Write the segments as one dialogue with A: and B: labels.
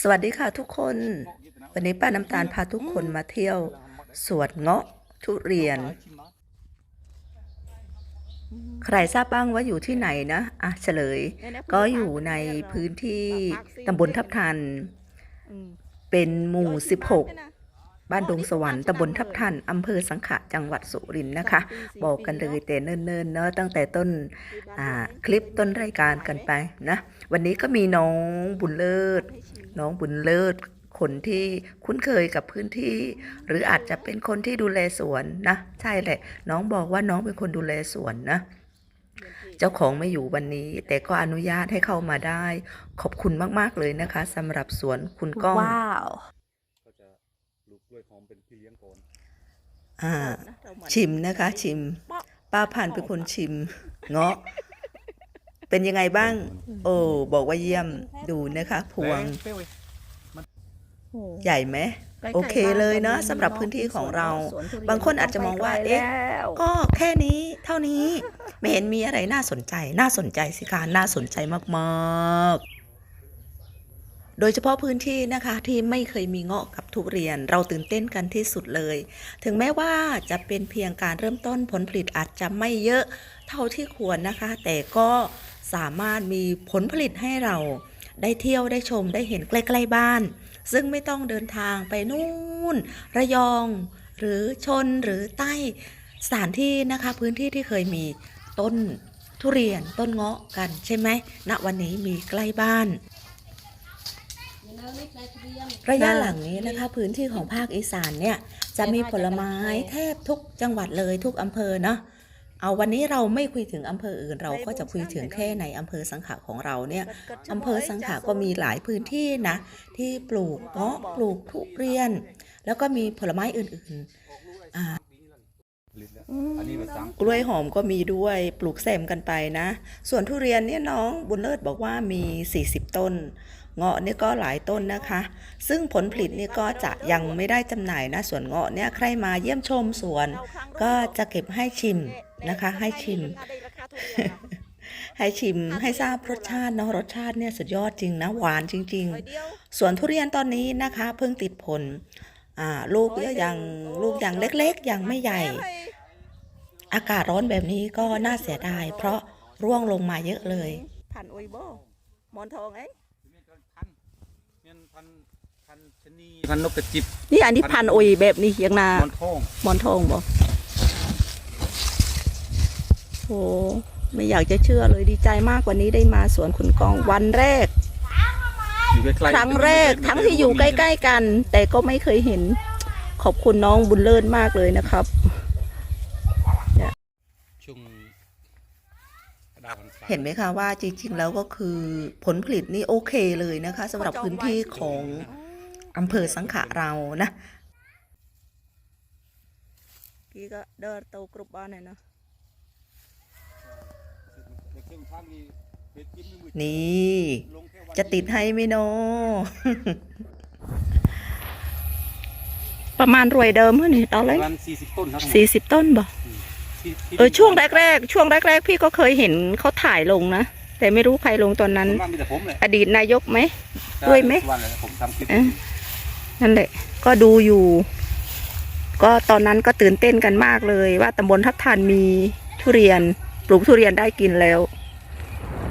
A: สวัสดีค่ะทุกคน วันนี้ป้าน้ำตาลพาทุกคนมาเที่ยวสวนเงาะทุเรียน ใครทราบบ้างว่าอยู่ที่ไหนนะอะเฉลย ก็อยู่ในพื้นที่ตำบลทับทัน เป็นหมู่ 16บ้านดงสวรรค์ตำบลทับทันอำเภอสังขะ จังหวัดสุรินทร์นะคะ บอกกันเลยแต่เนิ่นๆเนอะตั้งแต่ต้นคลิปต้นรายการกันไปนะ วันนี้ก็มีน้องบุญเลิศ น้องบุญเลิศคนที่คุ้นเคยกับพื้นที่ หรืออาจจะเป็นคนที่ดูแลสวนนะ ใช่แหละ น้องบอกว่าน้องเป็นคนดูแลสวนนะ เจ้าของไม่อยู่วันนี้ แต่ก็อนุญาตให้เข้ามาได้ ขอบคุณมาก ๆ เลยนะคะสำหรับสวนคุณก้อง
B: ว้าว
C: ก็จะปลูกกล้วยหอมเป็นพี่เลี้ยงก่อน
A: อ่าชิมนะคะ ชิม ป้าพันธุ์เป็นคนชิม เงาะ เป็นยังไงบ้าง โอ้บอกว่าเยี่ยมดูนะคะพวง
C: เปรี้ยวเว้ย
A: ใหญ่ไหมโอเคเลยเนอะสำหรับพื้นที่ของเรา บางคนอาจจะมองว่าเอ๊ะก็แค่นี้เท่านี้ ไม่เห็นมีอะไรน่าสนใจ น่าสนใจสิคะน่าสนใจมากๆ โดยเฉพาะพื้นที่นะคะที่ไม่เคยมีเงาะกับทุเรียน เราตื่นเต้นกันที่สุดเลย ถึงแม้ว่าจะเป็นเพียงการเริ่มต้นผลผลิตอาจจะไม่เยอะเท่าที่ควรนะคะ แต่ก็ สามารถมีผลผลิตให้เราได้เที่ยวได้ชมได้เห็นใกล้ๆบ้าน ซึ่งไม่ต้องเดินทางไปนู่น ระยอง หรือชนหรือใต้สถานที่นะคะ พื้นที่ที่เคยมีต้นทุเรียนต้นเงาะกันใช่ไหมณวันนี้มีใกล้บ้านระยะหลังนี้นะคะพื้นที่ของภาคอีสานเนี่ยจะมีผลไม้แทบทุกจังหวัดเลยทุกอำเภอเนาะ เอาวันนี้เราไม่คุยถึงอำเภออื่น เราก็จะคุยถึงแค่ในอำเภอสังขะของเราเนี่ยอำเภอสังขะก็มีหลายพื้นที่นะ ที่ปลูกเงาะปลูกทุเรียน แล้วก็มีผลไม้อื่นๆอ่า
C: ลิตรแล้วอันนี้แบบสาม
A: กล้วยหอมก็มีด้วยปลูกแซมกันไปนะ ส่วนทุเรียนเนี่ยน้องบุญเลิศบอกว่ามี 40 ต้นเงาะเนี่ยก็หลายต้นนะคะ ซึ่งผลผลิตเนี่ยก็จะยังไม่ได้จำหน่ายนะ ส่วนเงาะเนี่ยใครมาเยี่ยมชมสวน ก็จะเก็บให้ชิม นะคะ ให้ชิม ให้ชิมให้ทราบรสชาติเนาะรสชาติเนี่ยสุดยอดจริงนะหวานจริง ๆ ส่วนทุเรียนตอนนี้นะคะ เพิ่งติดผลอ่าลูกเนี่ยยังลูกยังเล็กๆ ยังไม่ใหญ่ อากาศร้อนแบบนี้ก็น่าเสียดาย เพราะร่วงลงมาเยอะเลย
B: พันอุยโบหมอนทองเอ้ย
C: พันเมียนพันพันชะนีพันนกกระจิบ
B: นี่อันนี้พันอุยแบบนี้ยังนา
C: มันทอง
B: หมอนทองบ่ โอ้ไม่อยากจะเชื่อเลยดีใจมากวันนี้ได้มาสวนคุณกองวันแรก
C: อยู่ใกล้ๆ
B: ครั้งแรกทั้งที่อยู่ใกล้ ๆ กัน แต่ก็ไม่เคยเห็น ขอบคุณน้องบุญเลิศมากเลยนะครับ
C: ช่วงดาวพรรษา
A: เห็นไหมคะว่าจริง ๆ แล้วก็คือผลผลิตนี่โอเคเลยนะคะสำหรับพื้นที่ของอำเภอสังขะเรานะ
B: กี้ก็เดินโตกรุบบ้านเลยเนาะ
C: ในเครื่องทางนี้เบ็ดจิ้มมือ
A: นี่
C: ลงแค่วั น
A: จะติดให้ไหมโน
B: ประมาณรวยเดิมเท่านี้ตอน
C: ป
B: แร
C: ระ
B: ก
C: มาณสี่สิบต้นครับ
B: สี่สิบต้นบ่
C: ที่ที่
B: เออช่วงแรกๆช่วงแรกๆพี่ก็เคยเห็นเขาถ่ายลงนะแต่ไม่รู้ใครลงตอนนั้น
C: ผมว่ามีแต่ผมเลย
B: อดีตนายกไหมด้วยไหม
C: วันเลยผมทำคลิป
B: เอ๊ะนั่นแหละ ก็ดูอยู่ ก็ตอนนั้นก็ตื่นเต้นกันมากเลย ว่าตำบลทับทานมีทุเรียนปลูกทุเรียนได้กินแล้ว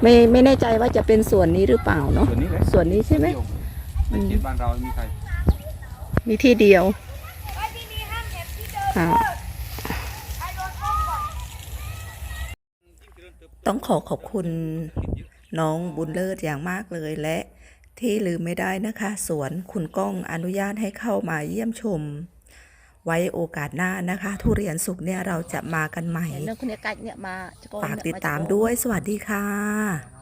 B: ไม่ไม่แน่ใจว่าจะเป็นส่วนนี้หรือเปล่าเนาะ
C: ส่วนนี้เลย
B: ส่วนนี้ใช่ไหม
C: ในเขตบ้านเราไม่มีใคร
B: มีที่เดียวอ่า
A: ต้องขอขอบคุณน้องบุญเลิศอย่างมากเลยและที่ลืมไม่ได้นะคะ สวนคุณก้องอนุญาตให้เข้ามาเยี่ยมชม ไว้โอกาสหน้านะคะ ทุเรียนสุกเนี่ยเราจะมากันใหม่
B: เรื่องคนนี้กัดเนี่ยมา
A: ฝากติดตามด้วยสวัสดีค่ะ